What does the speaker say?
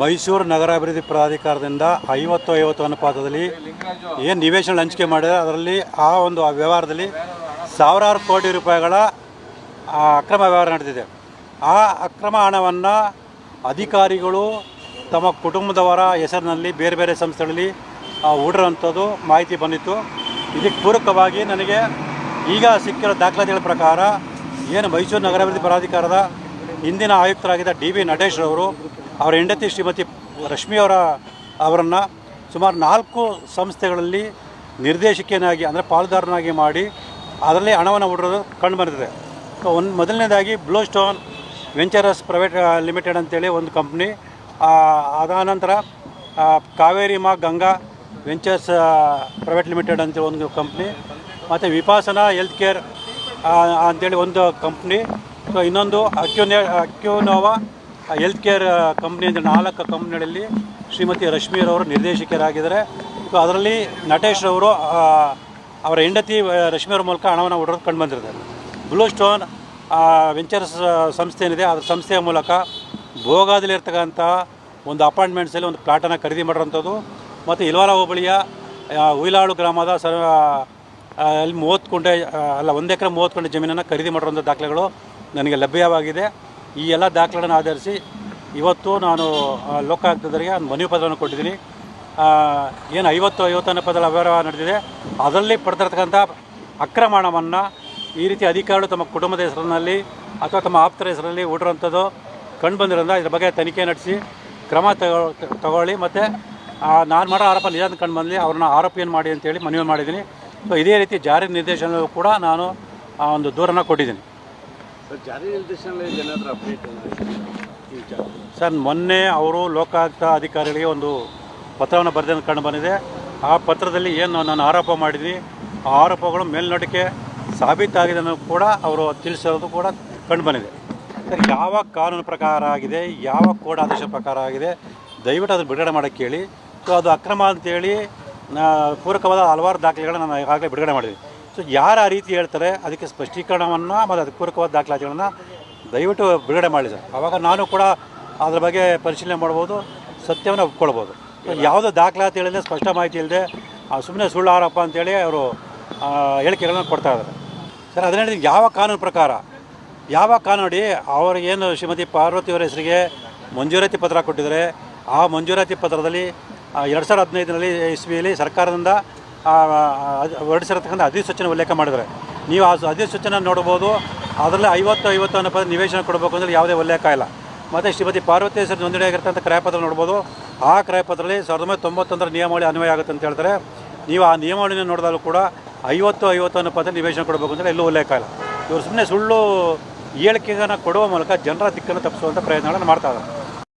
ಮೈಸೂರು ನಗರಾಭಿವೃದ್ಧಿ ಪ್ರಾಧಿಕಾರದಿಂದ ಐವತ್ತು ಐವತ್ತು ಅನುಪಾತದಲ್ಲಿ ಏನು ನಿವೇಶನ ಹಂಚಿಕೆ ಮಾಡಿದರೆ ಅದರಲ್ಲಿ ಆ ಒಂದು ವ್ಯವಹಾರದಲ್ಲಿ ಸಾವಿರಾರು ಕೋಟಿ ರೂಪಾಯಿಗಳ ಅಕ್ರಮ ವ್ಯವಹಾರ ನಡೆದಿದೆ. ಆ ಅಕ್ರಮ ಹಣವನ್ನು ಅಧಿಕಾರಿಗಳು ತಮ್ಮ ಕುಟುಂಬದವರ ಹೆಸರಿನಲ್ಲಿ ಬೇರೆ ಬೇರೆ ಸಂಸ್ಥೆಗಳಲ್ಲಿ ಹೂಡಿರೋಂಥದ್ದು ಮಾಹಿತಿ ಬಂದಿತ್ತು. ಇದಕ್ಕೆ ಪೂರಕವಾಗಿ ನನಗೆ ಈಗ ಸಿಕ್ಕಿರೋ ದಾಖಲಾತಿಗಳ ಪ್ರಕಾರ ಏನು ಮೈಸೂರು ನಗರಾಭಿವೃದ್ಧಿ ಪ್ರಾಧಿಕಾರದ ಹಿಂದಿನ ಆಯುಕ್ತರಾಗಿದ್ದ ಡಿ ವಿ ನಟೇಶ್ರವರು ಅವರ ಹೆಂಡತಿ ಶ್ರೀಮತಿ ರಶ್ಮಿಯವರ ಅವರನ್ನು ಸುಮಾರು ನಾಲ್ಕು ಸಂಸ್ಥೆಗಳಲ್ಲಿ ನಿರ್ದೇಶಕಿಯನಾಗಿ ಅಂದರೆ ಪಾಲುದಾರನಾಗಿ ಮಾಡಿ ಅದರಲ್ಲಿ ಹಣವನ್ನು ಹೂಡಿರೋದು ಕಂಡು ಬಂದಿದೆ. ಒಂದು ಮೊದಲನೇದಾಗಿ blue stone ventures private limited ಅಂತೇಳಿ ಒಂದು ಕಂಪ್ನಿ ಅದಾನಂತರ ಕಾವೇರಿ ಮಾ ಗಂಗಾ ವೆಂಚರ್ಸ್ ಪ್ರೈವೇಟ್ ಲಿಮಿಟೆಡ್ ಅಂತೇಳಿ ಒಂದು ಕಂಪ್ನಿ ಮತ್ತು ವಿಪಾಸನ ಹೆಲ್ತ್ ಕೇರ್ ಅಂತೇಳಿ ಒಂದು ಕಂಪ್ನಿ ಸೊ, ಇನ್ನೊಂದು ಅಕ್ಯೂನೇ ಅಕ್ಯೂನೋವಾ ಹೆಲ್ತ್ ಕೇರ್ ಕಂಪ್ನಿ ಅಂದರೆ ನಾಲ್ಕು ಕಂಪ್ನಿಗಳಲ್ಲಿ ಶ್ರೀಮತಿ ರಶ್ಮಿಯರವರು ನಿರ್ದೇಶಕರಾಗಿದ್ದಾರೆ. ಸೊ ಅದರಲ್ಲಿ ನಟೇಶ್ ಅವರು ಅವರ ಹೆಂಡತಿ ರಶ್ಮಿಯವ್ರ ಮೂಲಕ ಹಣವನ್ನು ಹೊಡೆದು ಕಂಡು ಬಂದಿರ್ತಾರೆ ಬ್ಲೂ ಸ್ಟೋನ್ ವೆಂಚರ್ಸ್ ಸಂಸ್ಥೆ ಏನಿದೆ ಅದರ ಸಂಸ್ಥೆಯ ಮೂಲಕ ಭೋಗಾದಲ್ಲಿರ್ತಕ್ಕಂಥ ಒಂದು ಅಪಾರ್ಟ್ಮೆಂಟ್ಸಲ್ಲಿ ಒಂದು ಪ್ಲಾಟನ್ನು ಖರೀದಿ ಮಾಡಿರೋಂಥದ್ದು ಮತ್ತು ಇಲ್ವಾಲ ಹೋಬಳಿಯ ಹುಯಿಲಾಳು ಗ್ರಾಮದ ಸರ್ ಅಲ್ಲಿ ಮೂವತ್ತು ಕುಂಟೆ ಅಲ್ಲ, ಒಂದು ಎಕರೆ ಮೂವತ್ತು ಕುಂಟೆ ಜಮೀನನ್ನು ಖರೀದಿ ಮಾಡಿರೋಂಥ ದಾಖಲೆಗಳು ನನಗೆ ಲಭ್ಯವಾಗಿದೆ. ಈ ಎಲ್ಲ ದಾಖಲೆಗಳನ್ನು ಆಧರಿಸಿ ಇವತ್ತು ನಾನು ಲೋಕಾಯುಕ್ತದವರಿಗೆ ಒಂದು ಮನವಿ ಪತ್ರವನ್ನು ಕೊಟ್ಟಿದ್ದೀನಿ. ಏನು ಐವತ್ತು, ಐವತ್ತನೇ ಪದಗಳ ವ್ಯವಹಾರ ನಡೆದಿದೆ, ಅದರಲ್ಲಿ ಪಡೆದಿರ್ತಕ್ಕಂಥ ಅಕ್ರಮಣವನ್ನು ಈ ರೀತಿ ಅಧಿಕಾರಿಗಳು ತಮ್ಮ ಕುಟುಂಬದ ಹೆಸರಿನಲ್ಲಿ ಅಥವಾ ತಮ್ಮ ಆಪ್ತರ ಹೆಸರಲ್ಲಿ ಹೂಡಿರೋಂಥದ್ದು ಕಂಡು ಬಂದಿರೋದ್ರಿಂದ ಇದ್ರ ಬಗ್ಗೆ ತನಿಖೆ ನಡೆಸಿ ಕ್ರಮ ತಗೊ, ತಗೊಳ್ಳಿ. ಮತ್ತು ನಾನು ಮಾಡೋ ಆರೋಪ ನಿಜ ಅಂತ ಕಂಡು ಬಂದಲ್ಲಿ ಅವ್ರನ್ನ ಆರೋಪಿಯನ್ನು ಮಾಡಿ ಅಂತೇಳಿ ಮನವಿ ಮಾಡಿದ್ದೀನಿ. ಸೊ ಇದೇ ರೀತಿ ಜಾರಿ ನಿರ್ದೇಶನವೂ ಕೂಡ ನಾನು ಒಂದು ದೂರನ್ನು ಕೊಟ್ಟಿದ್ದೀನಿ. ಸರ್, ಜಾರಿ ನಿರ್ದೇಶನಾಲಯದ ಏನಾದರೂ ಅಪ್ಡೇಟ್ ಸರ್, ಮೊನ್ನೆ ಅವರು ಲೋಕಾಯುಕ್ತ ಅಧಿಕಾರಿಗಳಿಗೆ ಒಂದು ಪತ್ರವನ್ನು ಬರೆದ ಕಂಡು ಬಂದಿದೆ. ಆ ಪತ್ರದಲ್ಲಿ ಏನು ನಾನು ಆರೋಪ ಮಾಡಿದ್ವಿ ಆ ಆರೋಪಗಳು ಮೇಲ್ನೋಟಕ್ಕೆ ಸಾಬೀತಾಗಿದೆ ಅನ್ನೋದು ಕೂಡ ಅವರು ತಿಳಿಸಿರೋದು ಕೂಡ ಕಂಡು ಬಂದಿದೆ. ಸರ್, ಯಾವ ಕಾನೂನು ಪ್ರಕಾರ ಆಗಿದೆ, ಯಾವ ಕೋಡ್ ಆದೇಶ ಪ್ರಕಾರ ಆಗಿದೆ, ದಯವಿಟ್ಟು ಅದನ್ನು ಬಿಡುಗಡೆ ಮಾಡೋಕ್ಕೆ ಹೇಳಿ ಸೊ, ಅದು ಅಕ್ರಮ ಅಂತೇಳಿ ಪೂರಕವಾದ ಹಲವಾರು ದಾಖಲೆಗಳನ್ನ ನಾನು ಈಗಾಗಲೇ ಬಿಡುಗಡೆ ಮಾಡಿದ್ದೀನಿ. ಸೊ ಯಾರು ಆ ರೀತಿ ಹೇಳ್ತಾರೆ ಅದಕ್ಕೆ ಸ್ಪಷ್ಟೀಕರಣವನ್ನು ಮತ್ತು ಅದಕ್ಕೆ ಪೂರಕವಾದ ದಾಖಲಾತಿಗಳನ್ನು ದಯವಿಟ್ಟು ಬಿಡುಗಡೆ ಮಾಡಿ ಸರ್. ಆವಾಗ ನಾನು ಕೂಡ ಅದ್ರ ಬಗ್ಗೆ ಪರಿಶೀಲನೆ ಮಾಡ್ಬೋದು, ಸತ್ಯವನ್ನು ಒಪ್ಕೊಳ್ಬೋದು. ಯಾವುದೋ ದಾಖಲಾತಿ ಹೇಳಿದ್ರೆ ಸ್ಪಷ್ಟ ಮಾಹಿತಿ ಇಲ್ಲದೆ ಸುಮ್ಮನೆ ಸುಳ್ಳು ಆರೋಪ ಅಂತೇಳಿ ಅವರು ಹೇಳಿಕೆಗಳನ್ನು ಕೊಡ್ತಾ ಇದ್ದಾರೆ. ಸರ್, ಅದನ್ನೇ ಯಾವ ಕಾನೂನು ಪ್ರಕಾರ, ಯಾವ ಕಾನೂಡಿ ಅವರಿಗೇನು ಶ್ರೀಮತಿ ಪಾರ್ವತಿ ಪಾರ್ವತಿಯವರ ಹೆಸರಿಗೆ ಮಂಜೂರಾತಿ ಪತ್ರ ಕೊಟ್ಟಿದ್ದಾರೆ, ಆ ಮಂಜೂರಾತಿ ಪತ್ರದಲ್ಲಿ ಎರಡು ಸಾವಿರದ ಹದಿನೈದರಲ್ಲಿ ಇಸ್ವಿಯಲ್ಲಿ ಸರ್ಕಾರದಿಂದ ಹೊರಡಿಸಿರತಕ್ಕಂಥ ಅಧಿಸೂಚನೆ ಉಲ್ಲೇಖ ಮಾಡಿದರೆ ನೀವು ಆ ಅಧಿಸೂಚನೆ ನೋಡ್ಬೋದು, ಅದರಲ್ಲಿ ಐವತ್ತು ಐವತ್ತು ಅನ್ನೋ ಪದ ನಿವೇಶನ ಕೊಡಬೇಕು ಅಂದರೆ ಯಾವುದೇ ಉಲ್ಲೇಖ ಇಲ್ಲ. ಮತ್ತು ಶ್ರೀಮತಿ ಪಾರ್ವತಿ ಹೆಸರು ನೋಂದಣಿ ಆಗಿರ್ತಕ್ಕಂಥ ಕ್ರಯಪತ್ರ ನೋಡ್ಬೋದು. ಆ ಕ್ರಯಪತ್ರದಲ್ಲಿ ಸಾವಿರದ ಒಂಬೈನೂರ ತೊಂಬತ್ತೊಂದರ ನಿಯಮಾವಳಿ ಅನ್ವಯ ಆಗುತ್ತೆ ಅಂತ ಹೇಳ್ತಾರೆ. ನೀವು ಆ ನಿಯಮಾವಳಿನ ನೋಡಿದಾಗಲೂ ಕೂಡ ಐವತ್ತು ಐವತ್ತು ಅನ್ನೋ ಪದ ನಿವೇಶನ ಕೊಡಬೇಕು ಅಂದರೆ ಎಲ್ಲೂ ಉಲ್ಲೇಖ ಇಲ್ಲ. ಇವರು ಸುಮ್ಮನೆ ಸುಳ್ಳು ಹೇಳಿಕೆಗಳನ್ನು ಕೊಡುವ ಮೂಲಕ ಜನರ ದಿಕ್ಕನ್ನು ತಪ್ಪಿಸುವಂಥ ಪ್ರಯತ್ನಗಳನ್ನು ಮಾಡ್ತಾ ಇದ್ದಾರೆ.